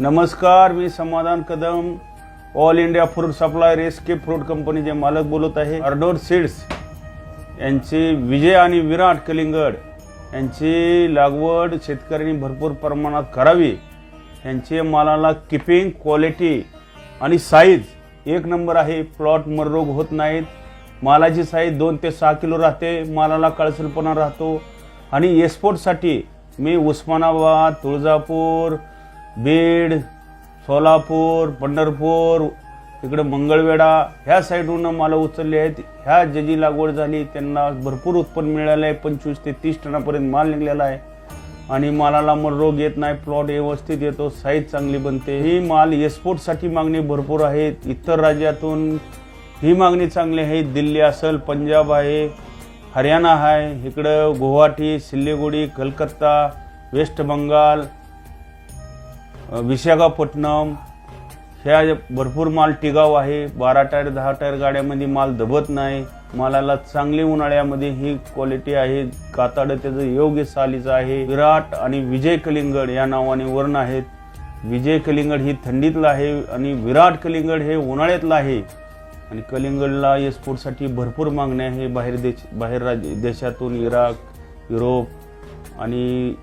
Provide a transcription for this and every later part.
नमस्कार मी Samadhan Kadam all India fruit supply रेस्के fruit कंपनीचे मालक बोलत आहे अर्डोर सीड्स. यांचे विजय आणि विराट कलिंगड यांची लागवड शेतकऱ्यांनी भरपूर प्रमाणात करावी. यांचे मालाला किपिंग क्वालिटी आणि साईज एक नंबर आहे प्लॉट मररोग होत नाहीत. मालाची साईज दोन ते सहा किलो राहते मालाला काळसरपणा राहतो. आणि एक्सपोर्टसाठी मी उस्मानाबाद तुळजापूर बीड सोलापूर पंढरपूर इकडं मंगळवेढा ह्या साईडहून मालं उचलले आहेत. ह्या ज्याची लागवड झाली त्यांना भरपूर उत्पन्न मिळालं आहे पंचवीस ते तीस टनापर्यंत माल निघलेला आहे. आणि मालाला मग रोग येत नाही प्लॉट व्यवस्थित येतो साईज चांगली बनते. ही माल एक्सपोर्टसाठी मागणी भरपूर आहे. इतर राज्यातून ही मागणी चांगली आहे. दिल्ली असेल पंजाब आहे हरियाणा आहे इकडं गुवाहाटी सिल्लीगुडी कलकत्ता वेस्ट बंगाल विशाखापट्टणम ह्या भरपूर माल टिकाव आहे. बारा टायर दहा टायर गाड्यामध्ये माल दबत नाही. मालाला चांगली उन्हाळ्यामध्ये ही क्वालिटी आहे. काताड त्याचं योग्य सालीचं आहे. विराट आणि विजय कलिंगड या नावाने वर्ण आहेत. विजय कलिंगड ही थंडीतलं आहे आणि विराट कलिंगड हे उन्हाळ्यातलं आहे. आणि कलिंगडला एक्सपोर्टसाठी भरपूर मागणी आहे. बाहेर देश बाहेर राज्य देशातून इराक युरोप आणि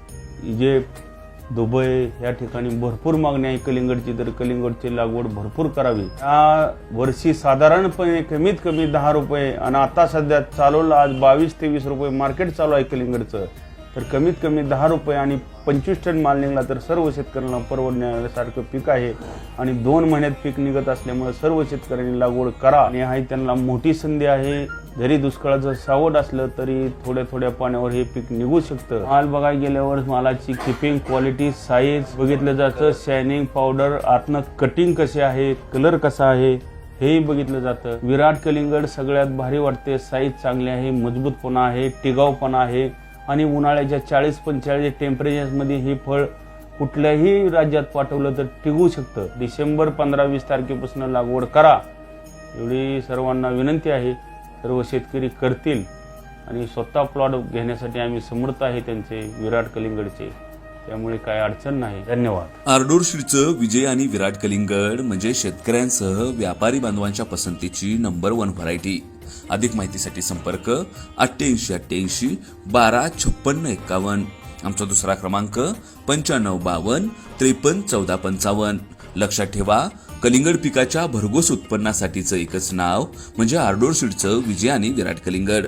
इजिप्त दुबई या ठिकाणी भरपूर मागणी आहे. कलिंगडची तर कलिंगडची लागवड भरपूर करावी. या वर्षी साधारणपणे कमीत कमी दहा रुपये आणि आता सध्या चालवलं आज बावीस ते वीस रुपये मार्केट चालू आहे कलिंगडचं. तर कमीत कमी दहा रुपये आणि पंचवीस टन माल निघला तर सर्व शेतकऱ्यांना परवडण्यासारखं पीक आहे आणि दोन महिन्यात पीक निघत असल्यामुळे सर्व शेतकऱ्यांनी लागवड करा आणि हा त्यांना मोठी संधी आहे. जरी दुष्काळाचं सावट असलं तरी थोड्या थोड्या पाण्यावर हे पीक निघू शकतं. माल बघायला गेल्यावर मालाची किपिंग क्वालिटी साईज बघितलं जातं. शायनिंग पावडर आतनं कटिंग कसे आहे कलर कसा आहे हेही बघितलं जातं. विराट कलिंगड सगळ्यात भारी वाटते. साईज चांगली आहे मजबूतपणा आहे टिकाऊपणा आहे. आणि उन्हाळ्याच्या चाळीस पंचेचाळीस टेम्परेचरमध्ये हे फळ कुठल्याही राज्यात पाठवलं तर टिकू शकतं. डिसेंबर पंधरा वीस तारखेपासून लागवड करा. एवढी सर्वांना विनंती आहे. सर्व शेतकरी करतील आणि स्वतः प्लॉट घेण्यासाठी आम्ही समर्थ आहे त्यांचे विराट कलिंगडचे. त्यामुळे काय अडचण नाही. धन्यवाद. आर्डोरशीडचं विजय आणि विराट कलिंगड म्हणजे शेतकऱ्यांसह व्यापारी बांधवांच्या पसंतीची नंबर वन व्हरायटी अधिक माहितीसाठी संपर्क अठ्ठ्याऐंशी अठ्ठ्याऐंशी बारा छप्पन्न एक्कावन्न. आमचा दुसरा क्रमांक पंच्याण्णव बावन्न त्रेपन्न चौदा पंचावन्न. लक्षात ठेवा कलिंगड पिकाच्या भरघोस उत्पन्नासाठीचं एकच नाव म्हणजे आर्डोरशीडचं विजय आणि विराट कलिंगड.